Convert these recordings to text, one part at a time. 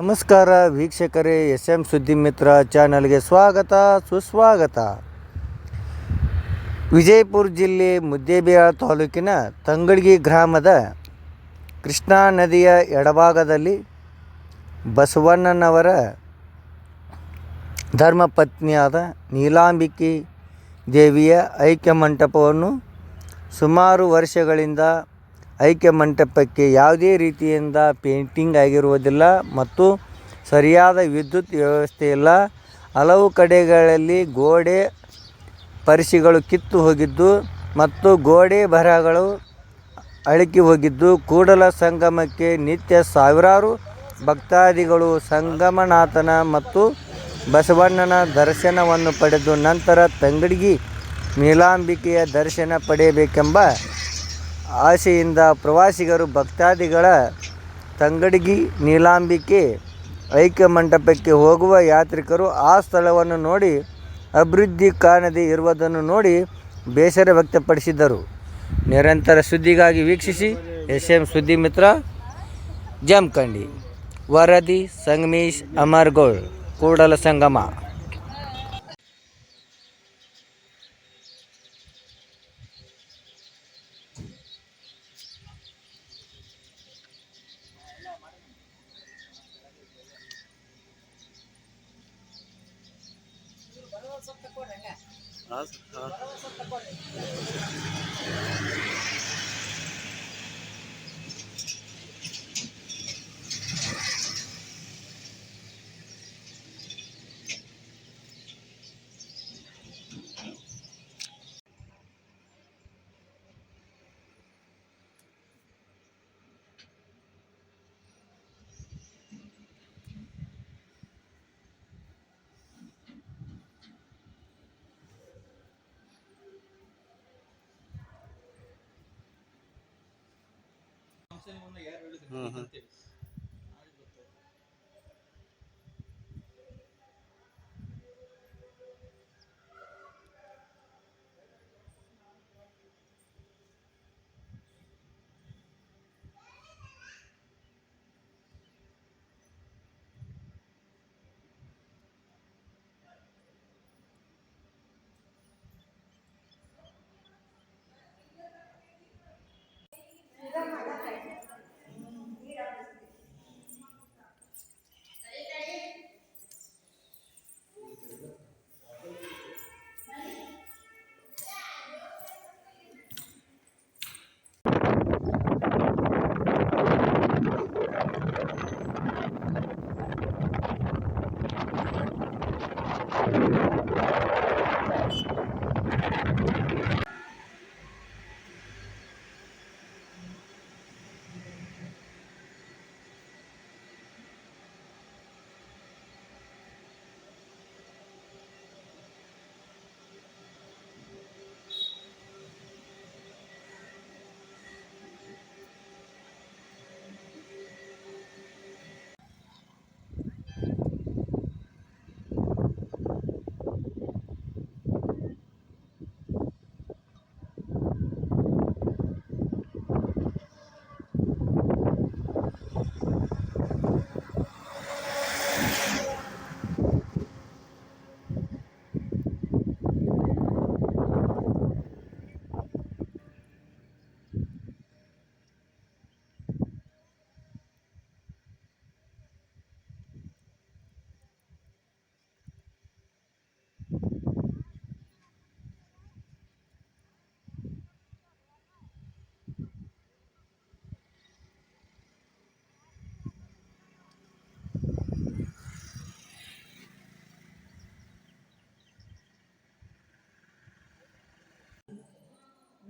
ನಮಸ್ಕಾರ ವೀಕ್ಷಕರೇ S M ಸುದ್ದಿ ಮಿತ್ರ ಚಾನಲ್ಗೆ ಸ್ವಾಗತ, ಸುಸ್ವಾಗತ. ವಿಜಯಪುರ ಜಿಲ್ಲೆ ಮುದ್ದೇಬಿಹಾಳ ತಾಲೂಕಿನ ತಂಗಡ್ಗಿ ಗ್ರಾಮದ ಕೃಷ್ಣಾ ನದಿಯ ಎಡಭಾಗದಲ್ಲಿ ಬಸವಣ್ಣನವರ ಧರ್ಮಪತ್ನಿಯಾದ ನೀಲಾಂಬಿಕೆ ದೇವಿಯ ಐಕ್ಯ ಮಂಟಪವನ್ನು ಸುಮಾರು ವರ್ಷಗಳಿಂದ ಐಕ್ಯ ಮಂಟಪಕ್ಕೆ ಯಾವುದೇ ರೀತಿಯಿಂದ ಪೇಂಟಿಂಗ್ ಆಗಿರುವುದಿಲ್ಲ ಮತ್ತು ಸರಿಯಾದ ವಿದ್ಯುತ್ ವ್ಯವಸ್ಥೆ ಇಲ್ಲ. ಹಲವು ಕಡೆಗಳಲ್ಲಿ ಗೋಡೆ ಪರಿಸಿಗಳು ಕಿತ್ತು ಹೋಗಿದ್ದು ಮತ್ತು ಗೋಡೆ ಬರಹಗಳು ಅಳಕಿ ಹೋಗಿದ್ದು. ಕೂಡಲ ಸಂಗಮಕ್ಕೆ ನಿತ್ಯ ಸಾವಿರಾರು ಭಕ್ತಾದಿಗಳು ಸಂಗಮನಾಥನ ಮತ್ತು ಬಸವಣ್ಣನ ದರ್ಶನವನ್ನು ಪಡೆದು ನಂತರ ತಂಗಡಗಿ ನೀಲಾಂಬಿಕೆಯ ದರ್ಶನ ಪಡೆಯಬೇಕೆಂಬ ಆಸೆಯಿಂದ ಪ್ರವಾಸಿಗರು ಭಕ್ತಾದಿಗಳ ತಂಗಡಗಿ ನೀಲಾಂಬಿಕೆ ಐಕ್ಯ ಮಂಟಪಕ್ಕೆ ಹೋಗುವ ಯಾತ್ರಿಕರು ಆ ಸ್ಥಳವನ್ನು ನೋಡಿ ಅಭಿವೃದ್ಧಿ ಕಾಣದೇ ಇರುವುದನ್ನು ನೋಡಿ ಬೇಸರ ವ್ಯಕ್ತಪಡಿಸಿದರು. ನಿರಂತರ ಸುದ್ದಿಗಾಗಿ ವೀಕ್ಷಿಸಿ ಎಸ್ ಎಂ ಸುದ್ದಿ ಮಿತ್ರ, ಜಮಖಂಡಿ. ವರದಿ, ಸಂಗಮೇಶ್ ಅಮರ್ಗೋಳ್, ಕೂಡಲ ಸಂಗಮ. রাজ ನಿಮ್ಮನ್ನ ಯಾರು ಹೇಳಿದ್ರು ಅಂತೇಳಿ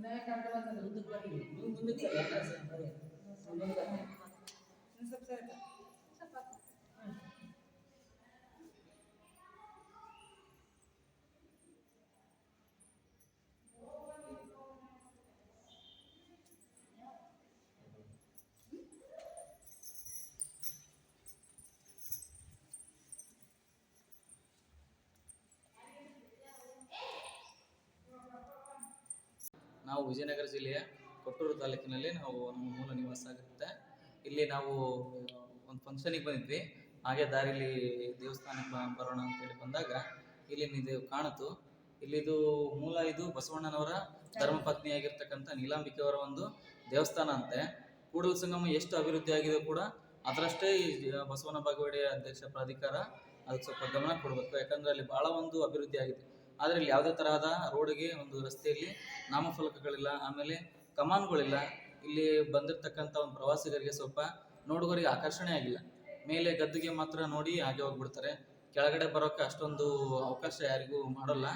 నేను కంటే ముందుకు ముందుకు ನಾವು ವಿಜಯನಗರ ಜಿಲ್ಲೆಯ ಕೊಟ್ಟೂರು ತಾಲೂಕಿನಲ್ಲಿ ನಾವು ನಮ್ಮ ಮೂಲ ನಿವಾಸ ಆಗುತ್ತೆ ಇಲ್ಲಿ ನಾವು, ಒಂದು ಫಂಕ್ಷನಿಗೆ ಬಂದಿದ್ವಿ. ಹಾಗೆ ದಾರಿಲಿ ದೇವಸ್ಥಾನಕ್ಕೆ ಬರೋಣ ಅಂತ ಹೇಳಿ ಬಂದಾಗ ಇಲ್ಲಿ ಇದು ಕಾಣಿತು ಇಲ್ಲಿದು ಮೂಲ ಇದು ಬಸವಣ್ಣನವರ ಧರ್ಮಪತ್ನಿಯಾಗಿರ್ತಕ್ಕಂಥ ನೀಲಾಂಬಿಕೆಯವರ ಒಂದು ದೇವಸ್ಥಾನ ಅಂತೆ. ಕೂಡಲ ಸಂಗಮ ಎಷ್ಟು ಅಭಿವೃದ್ಧಿ ಆಗಿದೆ ಕೂಡ ಅದರಷ್ಟೇ ಈ ಬಸವನ ಬಾಗೇವಾಡಿ ಅಧ್ಯಕ್ಷ ಪ್ರಾಧಿಕಾರ ಅದಕ್ಕೆ ಸ್ವಲ್ಪ ಗಮನ ಕೊಡಬೇಕು. ಯಾಕಂದ್ರೆ ಅಲ್ಲಿ ಬಹಳ ಒಂದು ಅಭಿವೃದ್ಧಿ ಆಗಿದೆ. ಆದರೆ ಇಲ್ಲಿ ಯಾವುದೇ ತರಹದ ರೋಡ್ಗೆ ಒಂದು ರಸ್ತೆಯಲ್ಲಿ ನಾಮಫಲಕಗಳಿಲ್ಲ ಆಮೇಲೆ ಕಮಾನುಗಳಿಲ್ಲ ಇಲ್ಲಿ ಬಂದಿರತಕ್ಕಂಥ ಒಂದು ಪ್ರವಾಸಿಗರಿಗೆ ಸ್ವಲ್ಪ ನೋಡುಗರಿಗೆ ಆಕರ್ಷಣೆ ಆಗಿಲ್ಲ. ಮೇಲೆ ಗದ್ದಿಗೆ ಮಾತ್ರ ನೋಡಿ ಹಾಗೆ ಹೋಗ್ಬಿಡ್ತಾರೆ. ಕೆಳಗಡೆ ಬರೋಕ್ಕೆ ಅಷ್ಟೊಂದು ಅವಕಾಶ ಯಾರಿಗೂ ಮಾಡೋಲ್ಲ.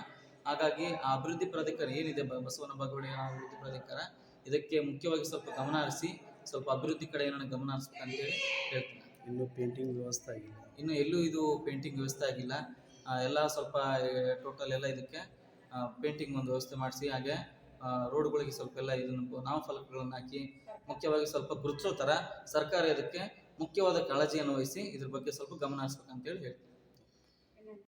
ಹಾಗಾಗಿ ಆ ಅಭಿವೃದ್ಧಿ ಪ್ರಾಧಿಕಾರ ಏನಿದೆ ಬ- ಬಸವನ ಬಾಗೇವಾಡಿ ಅಭಿವೃದ್ಧಿ ಪ್ರಾಧಿಕಾರ ಇದಕ್ಕೆ ಮುಖ್ಯವಾಗಿ ಸ್ವಲ್ಪ ಗಮನ ಹರಿಸಿ ಸ್ವಲ್ಪ ಅಭಿವೃದ್ಧಿ ಕಡೆ ಏನೋ ಗಮನ ಹರಿಸ್ಬೇಕಂತೇಳಿ ಹೇಳ್ತೀನಿ. ಇನ್ನು ಪೇಂಟಿಂಗ್ ವ್ಯವಸ್ಥೆ ಆಗಿಲ್ಲ. ಇನ್ನು ಎಲ್ಲೂ ಇದು ಪೇಂಟಿಂಗ್ ವ್ಯವಸ್ಥೆ ಆಗಿಲ್ಲ. ಎಲ್ಲ ಸ್ವಲ್ಪ ಟೋಟಲ್ ಎಲ್ಲ ಇದಕ್ಕೆ ಪೇಂಟಿಂಗ್ ಒಂದು ವ್ಯವಸ್ಥೆ ಮಾಡಿಸಿ, ಹಾಗೆ ರೋಡ್ ರೋಡ್ಗಳಿಗೆ ಸ್ವಲ್ಪ ಎಲ್ಲ ಇದನ್ನು ನಾಮಫಲಕಗಳನ್ನು ಹಾಕಿ, ಮುಖ್ಯವಾಗಿ ಸ್ವಲ್ಪ ಗುರುತಿಸೋ ಥರ ಸರ್ಕಾರ ಇದಕ್ಕೆ ಮುಖ್ಯವಾದ ಕಾಳಜಿಯನ್ನು ವಹಿಸಿ ಇದ್ರ ಬಗ್ಗೆ ಸ್ವಲ್ಪ ಗಮನ ಹರಿಸ್ಬೇಕಂತೇಳಿ ಹೇಳ್ತೀನಿ.